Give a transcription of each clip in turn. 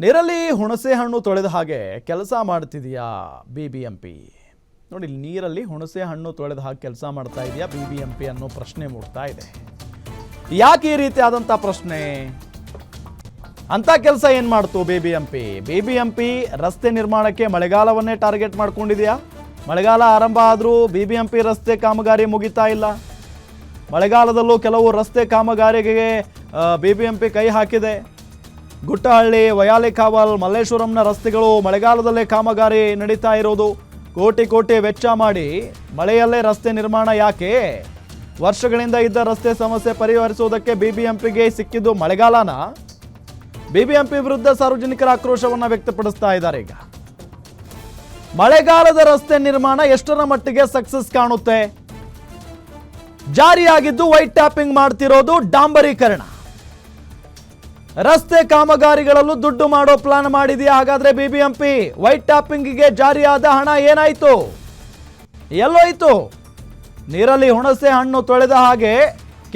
ನೀರಲ್ಲಿ ಹುಣಸೆ ಹಣ್ಣು ತೊಳೆದ ಹಾಗೆ ಕೆಲಸ ಮಾಡ್ತಿದೆಯಾ ಬಿ ಬಿ ಎಂ ಪಿ ನೋಡಿ, ನೀರಲ್ಲಿ ಹುಣಸೆ ಹಣ್ಣು ತೊಳೆದ ಹಾಗೆ ಕೆಲಸ ಮಾಡ್ತಾ ಇದೆಯಾ ಬಿ ಬಿ ಎಂ ಪಿ ಅನ್ನೋ ಪ್ರಶ್ನೆ ಮೂಡ್ತಾ ಇದೆ. ಯಾಕೆ ಈ ರೀತಿ ಆದಂಥ ಪ್ರಶ್ನೆ? ಅಂತ ಕೆಲಸ ಏನು ಮಾಡ್ತು B B M P B B M P ರಸ್ತೆ ನಿರ್ಮಾಣಕ್ಕೆ ಮಳೆಗಾಲವನ್ನೇ ಟಾರ್ಗೆಟ್ ಮಾಡ್ಕೊಂಡಿದೆಯಾ? ಮಳೆಗಾಲ ಆರಂಭ ಆದರೂ ಬಿ ಬಿ ಎಂ ಪಿ ರಸ್ತೆ ಕಾಮಗಾರಿ ಮುಗಿತಾ ಇಲ್ಲ. ಮಳೆಗಾಲದಲ್ಲೂ ಕೆಲವು ರಸ್ತೆ ಕಾಮಗಾರಿಗೆ ಬಿ ಬಿ ಎಂ ಪಿ ಕೈ ಹಾಕಿದೆ. ಗುಟ್ಟಹಳ್ಳಿ ವಯಾಲಿ ಕಾವಲ್ ಮಲ್ಲೇಶ್ವರಂನ ರಸ್ತೆಗಳು ಮಳೆಗಾಲದಲ್ಲೇ ಕಾಮಗಾರಿ ನಡೀತಾ ಇರೋದು. ಕೋಟಿ ಕೋಟಿ ವೆಚ್ಚ ಮಾಡಿ ಮಳೆಯಲ್ಲೇ ರಸ್ತೆ ನಿರ್ಮಾಣ ಯಾಕೆ? ವರ್ಷಗಳಿಂದ ಇದ್ದ ರಸ್ತೆ ಸಮಸ್ಯೆ ಪರಿಹರಿಸುವುದಕ್ಕೆ ಬಿಬಿಎಂಪಿಗೆ ಸಿಕ್ಕಿದ್ದು ಮಳೆಗಾಲನ? ಬಿಬಿಎಂಪಿ ವಿರುದ್ಧ ಸಾರ್ವಜನಿಕರ ಆಕ್ರೋಶವನ್ನು ವ್ಯಕ್ತಪಡಿಸ್ತಾ ಇದ್ದಾರೆ ಈಗ. ಮಳೆಗಾಲದ ರಸ್ತೆ ನಿರ್ಮಾಣ ಎಷ್ಟರ ಮಟ್ಟಿಗೆ ಸಕ್ಸಸ್ ಕಾಣುತ್ತೆ? ಜಾರಿಯಾಗಿದ್ದು ವೈಟ್ ಟ್ಯಾಪಿಂಗ್ ಮಾಡ್ತಿರೋದು ಡಾಂಬರೀಕರಣ. ರಸ್ತೆ ಕಾಮಗಾರಿಗಳಲ್ಲೂ ದುಡ್ಡು ಮಾಡೋ ಪ್ಲಾನ್ ಮಾಡಿದೆಯಾ? ಹಾಗಾದ್ರೆ ಬಿಬಿಎಂಪಿ ವೈಟ್ ಟ್ಯಾಪಿಂಗಿಗೆ ಜಾರಿಯಾದ ಹಣ ಏನಾಯ್ತು? ಎಲ್ಲೋಯ್ತು? ನೀರಲ್ಲಿ ಹುಣಸೆ ಹಣ್ಣು ತೊಳೆದ ಹಾಗೆ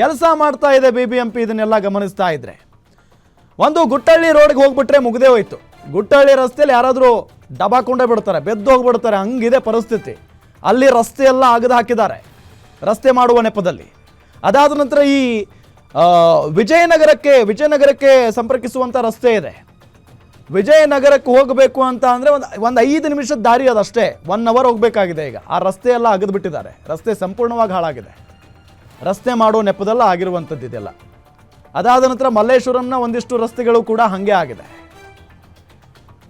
ಕೆಲಸ ಮಾಡ್ತಾ ಇದೆ ಬಿಬಿಎಂಪಿ, ಇದನ್ನೆಲ್ಲ ಗಮನಿಸ್ತಾ ಇದ್ರೆ. ಒಂದು ಗುಟ್ಟಳ್ಳಿ ರೋಡ್ಗೆ ಹೋಗ್ಬಿಟ್ರೆ ಮುಗ್ದೇ ಹೋಯ್ತು. ಗುಟ್ಟಳ್ಳಿ ರಸ್ತೆಯಲ್ಲಿ ಯಾರಾದರೂ ಡಬಾಕೊಂಡೇ ಬಿಡ್ತಾರೆ, ಬೆದ್ದು ಹೋಗ್ಬಿಡ್ತಾರೆ, ಹಂಗಿದೆ ಪರಿಸ್ಥಿತಿ. ಅಲ್ಲಿ ರಸ್ತೆ ಎಲ್ಲ ಅಗದು ಹಾಕಿದ್ದಾರೆ, ರಸ್ತೆ ಮಾಡುವ ನೆಪದಲ್ಲಿ. ಅದಾದ ನಂತರ ಈ ವಿಜಯನಗರಕ್ಕೆ ವಿಜಯನಗರಕ್ಕೆ ಸಂಪರ್ಕಿಸುವಂಥ ರಸ್ತೆ ಇದೆ. ವಿಜಯನಗರಕ್ಕೆ ಹೋಗಬೇಕು ಅಂತ ಅಂದರೆ ಒಂದು ಒಂದು ಐದು ನಿಮಿಷದ ದಾರಿ ಅದಷ್ಟೇ ಒನ್ ಅವರ್ ಹೋಗಬೇಕಾಗಿದೆ ಈಗ. ಆ ರಸ್ತೆ ಎಲ್ಲ ಅಗದು ಬಿಟ್ಟಿದ್ದಾರೆ ರಸ್ತೆ ಸಂಪೂರ್ಣವಾಗಿ ಹಾಳಾಗಿದೆ. ರಸ್ತೆ ಮಾಡೋ ನೆಪದೆಲ್ಲ ಆಗಿರುವಂಥದ್ದು ಇದೆಲ್ಲ. ಅದಾದ ನಂತರ ಮಲ್ಲೇಶ್ವರಂನ ಒಂದಿಷ್ಟು ರಸ್ತೆಗಳು ಕೂಡ ಹಾಗೆ ಆಗಿದೆ.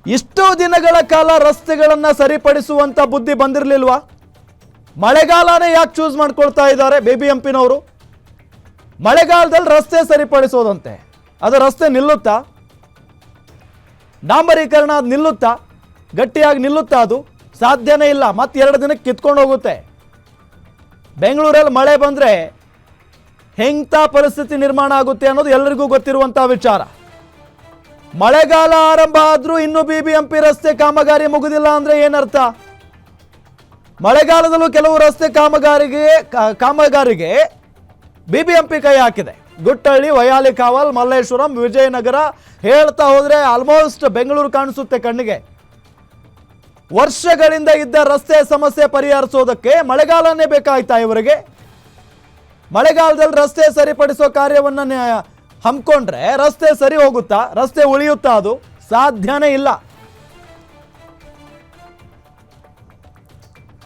ಇಷ್ಟು ದಿನಗಳ ಕಾಲ ರಸ್ತೆಗಳನ್ನು ಸರಿಪಡಿಸುವಂಥ ಬುದ್ಧಿ ಬಂದಿರಲಿಲ್ವಾ? ಮಳೆಗಾಲನೇ ಯಾಕೆ ಚೂಸ್ ಮಾಡ್ಕೊಳ್ತಾ ಇದ್ದಾರೆ? ಬೇಬಿ ಎಂಪಿನವರು ಮಳೆಗಾಲದಲ್ಲಿ ರಸ್ತೆ ಸರಿಪಡಿಸೋದಂತೆ. ಅದು ರಸ್ತೆ ನಿಲ್ಲುತ್ತಾ? ಡಾಂಬರೀಕರಣ ಅದು ನಿಲ್ಲುತ್ತಾ? ಗಟ್ಟಿಯಾಗಿ ನಿಲ್ಲುತ್ತಾ ಅದು? ಸಾಧ್ಯನೇ ಇಲ್ಲ. ಮತ್ತೆ ಎರಡು ದಿನಕ್ಕೆ ಕಿತ್ಕೊಂಡು ಹೋಗುತ್ತೆ. ಬೆಂಗಳೂರಲ್ಲಿ ಮಳೆ ಬಂದರೆ ಹೆಂಗ್ತ ಪರಿಸ್ಥಿತಿ ನಿರ್ಮಾಣ ಆಗುತ್ತೆ ಅನ್ನೋದು ಎಲ್ಲರಿಗೂ ಗೊತ್ತಿರುವಂಥ ವಿಚಾರ. ಮಳೆಗಾಲ ಆರಂಭ ಆದರೂ ಇನ್ನೂ ಬಿ ಬಿ ಎಂ ರಸ್ತೆ ಕಾಮಗಾರಿ ಮುಗುದಿಲ್ಲ ಅಂದರೆ ಏನರ್ಥ? ಮಳೆಗಾಲದಲ್ಲೂ ಕೆಲವು ರಸ್ತೆ ಕಾಮಗಾರಿಗೆ ಕಾಮಗಾರಿಗೆ ಬಿ ಬಿ ಎಂ ಪಿ ಕೈ ಹಾಕಿದೆ. ಗುಟ್ಟಳ್ಳಿ, ವಯಾಲಿ ಕಾವಲ್, ಮಲ್ಲೇಶ್ವರಂ, ವಿಜಯನಗರ ಹೇಳ್ತಾ ಹೋದ್ರೆ ಆಲ್ಮೋಸ್ಟ್ ಬೆಂಗಳೂರು ಕಾಣಿಸುತ್ತೆ ಕಣ್ಣಿಗೆ. ವರ್ಷಗಳಿಂದ ಇದ್ದ ರಸ್ತೆ ಸಮಸ್ಯೆ ಪರಿಹರಿಸೋದಕ್ಕೆ ಮಳೆಗಾಲನೇ ಬೇಕಾಯ್ತಾ ಇವರಿಗೆ? ಮಳೆಗಾಲದಲ್ಲಿ ರಸ್ತೆ ಸರಿಪಡಿಸೋ ಕಾರ್ಯವನ್ನು ಹಮ್ಮಿಕೊಂಡ್ರೆ ರಸ್ತೆ ಸರಿ ಹೋಗುತ್ತಾ? ರಸ್ತೆ ಉಳಿಯುತ್ತಾ ಅದು? ಸಾಧ್ಯನೇ ಇಲ್ಲ.